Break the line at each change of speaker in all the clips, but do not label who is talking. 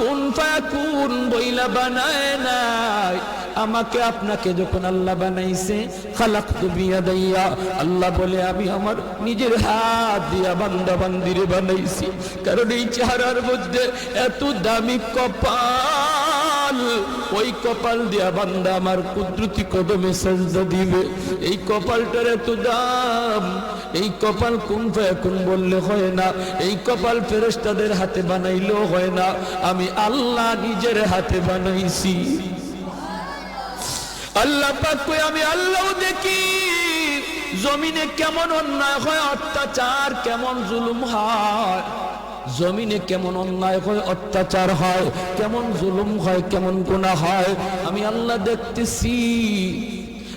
কোন ফায়াকুন বইলা বানায় নাই। আমাকে আপনাকে যখন আল্লাহ বানাইছে খালাক বিয়া দাইয়া আল্লাহ বলে, আমি আমার নিজের হাত দিয়া বান্দা বান্দিরে বানাইছি। কারণ এই চেহারার মধ্যে এত দামি কপাল। ওই কপাল দিয়া বান্দা আমার কুদরতি কদমে সাজদা দিবে। এই কপালটার এত দাম। এই কপাল কোন কোন বললে হয় না, এই কপাল ফেরেশতাদের হাতে বানাইলেও হয় না, আমি আল্লাহ নিজের হাতে বানাইছি। আল্লাহ পাক কই, আমি আল্লাহ দেখি, জমিনে কেমন অন্যায় হয়, অত্যাচার কেমন জুলুম হয়, জমিনে কেমন অন্যায় হয়, অত্যাচার হয়, কেমন জুলুম হয়, কেমন গুনাহ হয়, আমি আল্লাহ দেখতেছি।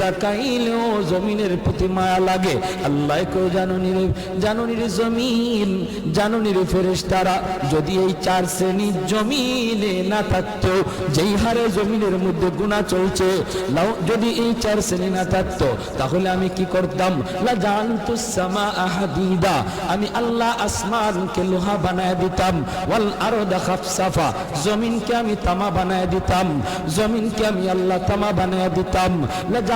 তাকাইলেও জমিনের প্রতি মায়া লাগে। আল্লাহ কেউ জমিন ফেরেস তারা যদি এই চার শ্রেণির জমিনে না থাকতো, যেই হারে জমিনের মধ্যে গুণা চলছে যদি এই চার শ্রেণি না তাহলে আমি কি করতাম? আমি আল্লাহ আসমানকে লোহা বানায় দিতাম, ওয়াল আরদা খাফসাফা, জমিনকে আমি তামা বানায় দিতাম, জমিনকে আমি আল্লাহ তামা বানায় দিতাম। লা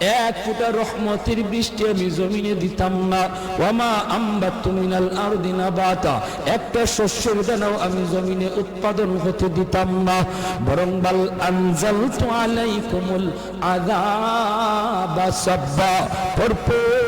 এক ফুটা রহমতের বৃষ্টি আমি জমিনে দিতাম না। ওমা আম্বা তুমিনাল আরদিনা বাতা একটা শস্যের দানাও আমি জমিনে উৎপাদন হতে দিতাম না। বরং বাল আনজাল তো আদা বা সব্বা। ভরপুর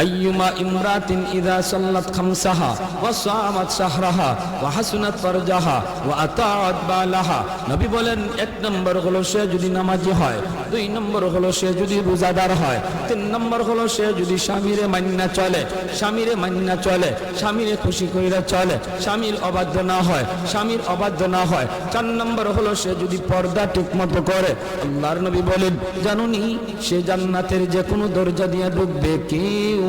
আইয়ুমা ইমরাতিন ইদা সাল্লাত খামসাহা ওয়া সামাত সাহরাহা ওয়া হাসনাত ফারজাহা ওয়া আতাআত নবী বলেন, এক নম্বর হলো সে যদি নামাজি হয়, দুই নম্বর হলো সে যদি রোজাদার হয়, তিন নম্বর হলো সে যদি স্বামীরে মান্না চলে, স্বামীরে মান্না চলে, স্বামীরে খুশি কইরা চলে, স্বামীর অবাধ্য না হয়, স্বামীর অবাধ্য না হয়, চার নম্বর হলো সে যদি পর্দা ঠিকমতো করে, আল্লাহর নবী বলেন, জানুনি সে জান্নাতের যে কোনো দরজা দিয়ে ঢুকবে, কেউ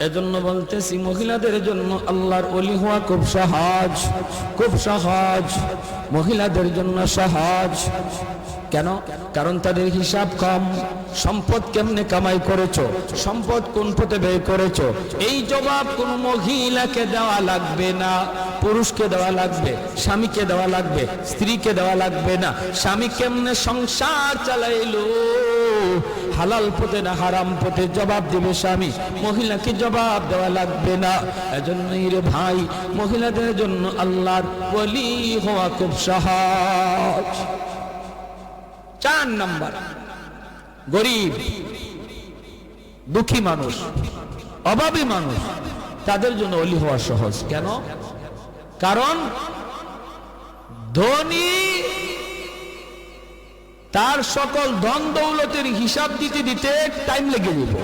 এজন্য বলতেছি, মহিলাদের জন্য আল্লাহর অলি হওয়া খুব সহজ খুব সহজ। মহিলাদের জন্য সহজ। কেন? কারণ তাদের হিসাব কম। সম্পদ কেমনে কামাই করেছ? সম্পদ কোন পথে ব্যয় করেছ? এই জবাব কোন মহিলাকে দেওয়া লাগবে না। পুরুষকে দেওয়া লাগবে, স্বামীকে দেওয়া লাগবে, স্ত্রীকে দেওয়া লাগবে না। স্বামী কেমনে সংসার চালাইলো? হালাল পথে না হারাম পথে জবাব দেবে স্বামী। মহিলাকে জবাব দেওয়া লাগবে না। এজন্যই রে ভাই, মহিলাদের জন্য আল্লাহর বলি হওয়া খুব সহজ। চার নাম্বার, গরিব, দুঃখী মানুষ, অভাবী মানুষ, তাদের জন্য অলি হওয়া সহজ। কেন? কারণ ধনী তার সকল ধন দৌলতের হিসাব দিতে দিতে টাইম লেগে যেত।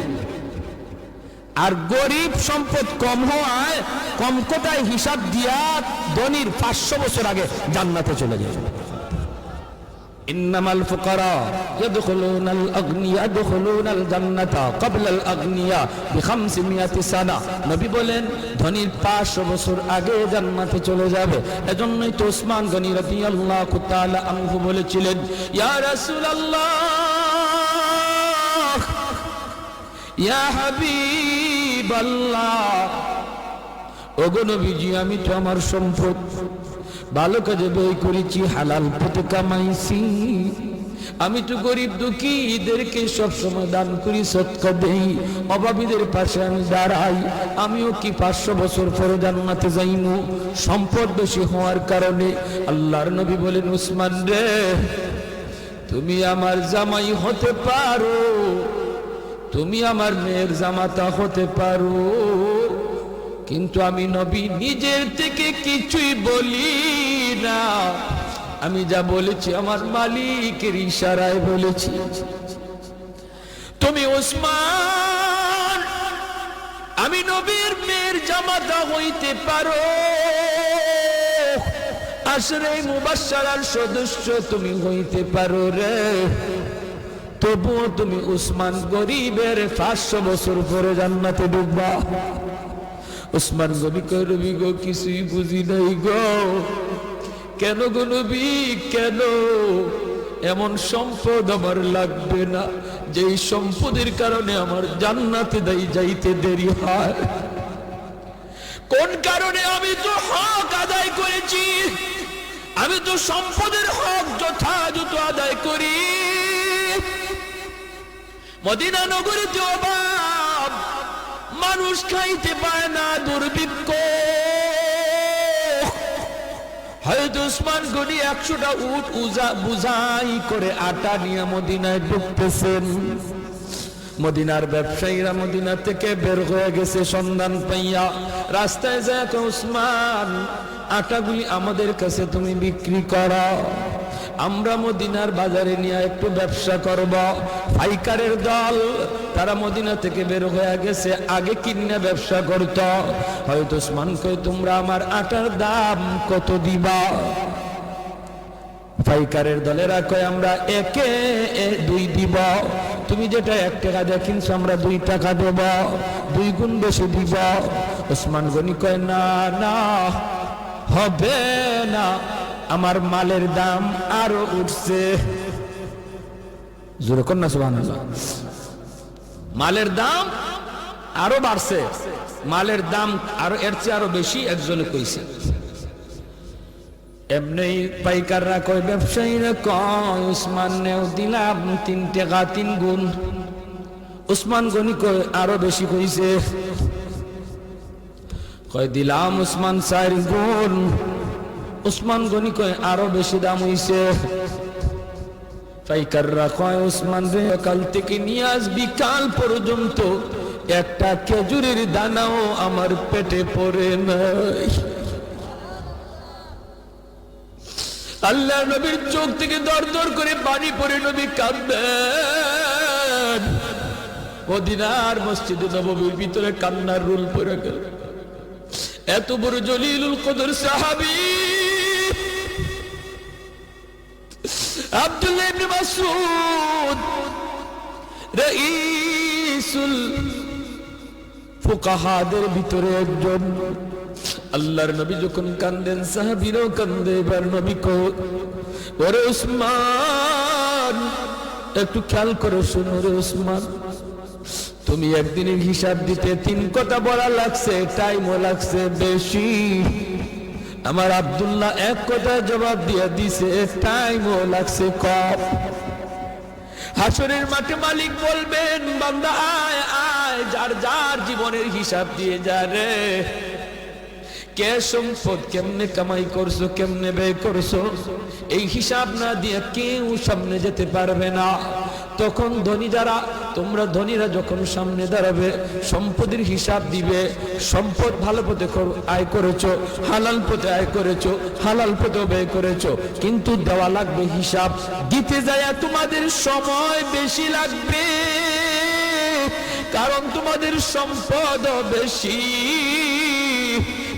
আর গরিব সম্পদ কম হওয়ায় কম কোটায় হিসাব দিয়া ধনির পাঁচশো বছর আগে জান্নাতে চলে যায় ইন্নামাল ফুকারা ইয়াদখুলুনাল আগনিয়া ইয়াদখুলুনাল জান্নাতা ক্বাবলাল আগনিয়া বিখামসিমিয়াতি সানা। নবী বলেন, ধনীর 500 বছর আগে জান্নাতে চলে যাবে। এজন্যই তো ওসমান গনি রাদিয়াল্লাহু তাআলা আনহু বলেছিলেন, ইয়া রাসূলুল্লাহ, ইয়া হাবিবাল্লাহ, ওগো নবীজি, আমি তো আমার সম্পদ। ভালো কাজে বই করেছি, হালাল পথে কামাইছি। আমি তো গরিব দুঃখী এদেরকে সবসময় দান করি সৎকা দেই। অভাবীদের পাশে আমি দাঁড়াই, আমিও কি পাঁচশো বছর পরে জান্নাতে যাইমু? সম্পদ বেশি হওয়ার কারণে আল্লাহর নবী বলেন, উসমান রে, তুমি আমার জামাই হতে পারো, তুমি আমার মেয়ের জামাতা হতে পারো। কিন্তু আমি নবী নিজের থেকে কিছুই বলি না। আমি যা বলেছি আমার মালিকের ইশারায় বলেছি। তুমি ওসমান, আমি নবীর মেয়ের জামাতা হইতে পারো। আসরে মুবাসার সদস্য তুমি হইতে পারো রে। তবুও তুমি উসমান গরিবের পাঁচশো বছর পরে জান্নাতে ডুববা। উসমান গবি করবি গো, কিছুই বুঝি নাই গো। কেন গো নবী, কেন? এমন সম্পদ আমার লাগবে না, যেই সম্পদের কারণে আমার জান্নাতে দাই যাইতে দেরি হয়। কোন কারণে আমি তো হক আদায় করেছি? আমি তো সম্পদের হক যথাযথ আদায় করি। মদিনা নগরীতে অভাব মানুষ খাইতে পায় না দুর্ভিক্ষ। হয়তো উসমান গনি একশোটা উট উজা বুঝাই করে আটা নিয়ে মদিনায় ঢুকতেছেন। মদিনার ব্যবসায়ীরা মদিনা থেকে বের হয়ে গেছে সন্ধান পাইয়া। রাস্তায় যায় উসমান, আটাগুলি আমাদের কাছে তুমি বিক্রি করো। আমরা মদিনার বাজারে নিয়ে একটু ব্যবসা করব। পাইকারের দল তারা মদিনা থেকে বের হয়ে গেছে, আগে কিনে ব্যবসা করত। হয়তো উসমান কই তোমরা আমার আটার দাম কত দিবা? পাইকারের দলেরা কয়, আমরা একে দুই দিব। তুমি যেটা এক টাকা দিয়ে কিনছো, আমরা দুই টাকা দেব। দুই গুণ বেশি দিব। ওসমান গনি কয়, না না, হবে না। আমার মালের দাম আরও উঠছে। জোরে কন্যা সুবাহ মালের দাম আরও বাড়ছে। মালের দাম আরও এর চেয়ে আরও বেশি, একজনে কইছে। এমনি পাইকাররা কয়, ব্যবসায়ীরা কয়, উসমান নেও দিলাম তিন টাকা, তিন গুণ। উসমান গনি কয়, আরও বেশি কইছে। কয়, দিলাম উসমান চার গুণ। উসমান গনি কয়, আরও বেশি দাম হইছে। পাইকাররা কয় উসমান রে, কাল থেকে নিয়ে পর্যন্ত একটা খেজুরের দানাও আমার পেটে পড়ে নাই। আল্লাহ নবীর চোখ থেকে দর দর করে পানি পড়ে নবী কাঁদবেন। মদিনার মসজিদে নববীর ভিতরে কান্নার রুল পড়ে গেল। এত বড় জলিলুল কদর সাহাবী আব্দুল্লাহ ইবনে মাসউদ, রাইসুল ফুকাহাদের ভিতরে একজন। আল্লাহর নবী যখন কান্দেন, সাহাবীরাও কান্দে, এবার নবী কো ওরে উসমান একটু খেয়াল করে শুনো রে উসমান তুমি একদিনের হিসাব দিতে তিন কথা বলা লাগছে টাইমও লাগছে বেশি। আমার আব্দুল্লাহ এক কথা জবাব দিয়ে দিছে টাইমও লাগছে কম হাসরের মাঠে মালিক বলবেন, বান্দা, আয় আয়, যার যার জীবনের হিসাব দিয়ে যা রে। কে সম্পদ কেমনে কামাই করছ, কেমনে ব্যয় করছ? এই হিসাব না দিয়ে কেউ সামনে যেতে পারবে না। তখন ধনী যারা, তোমরা ধনীরা যখন সামনে দাঁড়াবে, সম্পদের হিসাব দিবে, সম্পদ ভালো পথে আয় করেছ, হালাল পথে আয় করেছ, হালাল পথে ব্যয় করেছ, কিন্তু দেওয়া লাগবে হিসাব। দিতে যায় তোমাদের সময় বেশি লাগবে, কারণ তোমাদের সম্পদ বেশি।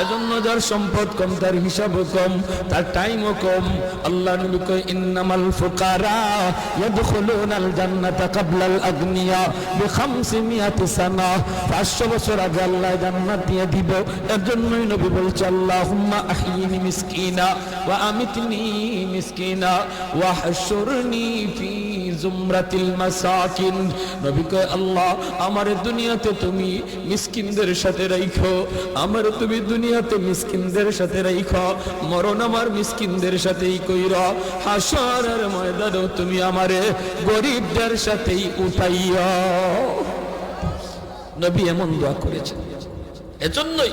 এজন্য যার সম্পদ কম, তার হিসাবও কম, তার টাইমও কম। আল্লাহ নবী কয়, ইন্নামাল ফুকারা ইয়াদখুলুনাল জান্নাতা কাবলাল আগনিয়া বিখামসিমিয়াতি সানা। 500 বছর আগে আল্লাহ জান্নাত দিয়ে দিব। এর জন্যই নবী বলছে, আল্লাহুম্মা আহইনি মিসকিনা ওয়া আমিতনি মিসকিনা ওয়া হাশুরনি ফি জুমরাতিল মাসাকিন। নবী কয়, আল্লাহ, আমার দুনিয়াতে তুমি মিসকিনদের সাথে রাখো আমার তুমি দুনিয়াতে মিসকিনদের সাথে রাখো মরণ আমার মিসকিনদের সাথেই কইর। হাসরের ময়দানেও তুমি আমারে গরিবদের সাথেই উঠাইয়া। নবী এমন দোয়া করেছেন। এজন্যই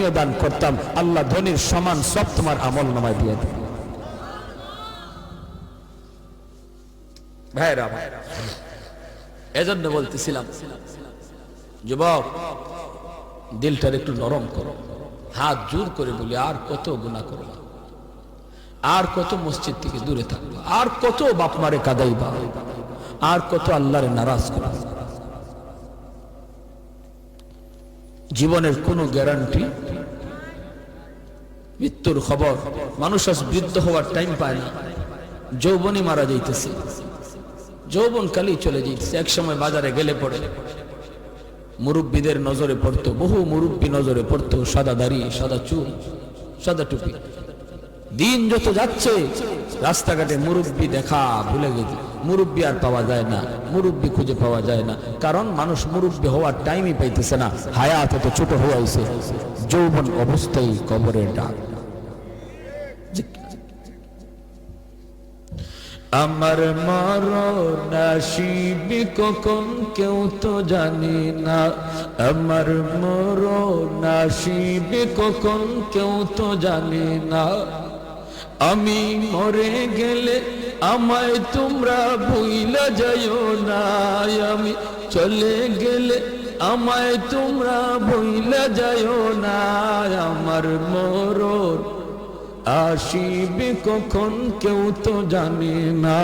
আমিও দান করতাম। আল্লাহ ধনীর সমান সব তোমার আমল নামায় দিয়ে দেবে। ভাইরা ভাই এজন্য বলতেছিলাম, যুবক, দিলটার একটু নরম করো। হাত জোর করে বলি, আর কত গুণা করো আর কত মসজিদ থেকে দূরে থাকব। আর কত বাপ মারে কাদাইবা। আর কত আল্লাহরে নারাজ করবা জীবনের কোনো গ্যারান্টি মৃত্যুর খবর। মানুষ আজ বৃদ্ধ হওয়ার টাইম পায় না। যৌবনই মারা যাইতেছে। যৌবন কালি চলে যাইতেছে। এক সময় বাজারে গেলে পড়ে। মুরব্বীদের নজরে পড়তো। বহু মুরব্বী নজরে পড়তো। সাদা দাড়ি, সাদা চুল, সাদা টুপি। দিন যত যাচ্ছে, রাস্তাঘাটে মুরব্বী দেখা ভুলে গেছে। মুরব্বী আর পাওয়া যায় না। মুরব্বী খুঁজে পাওয়া যায় না। কারণ মানুষ মুরব্বী হওয়ার টাইমই পাইতেছে না। হায়াত এত ছোট হয়ে আইছে যৌবন অবস্থায় কবরের ডাক। আমার মরণ আসিবে কখন কেউ তো জানি না। আমার মরণ আসিবে কখন কেউ তো জানে না। আমি মরে গেলে আমায় তোমরা ভুইলা যাইও না। আমি চলে গেলে আমায় তোমরা ভুইলা যাইও না। আমার মরণ আসিবে কখন কেউ তো জানে না।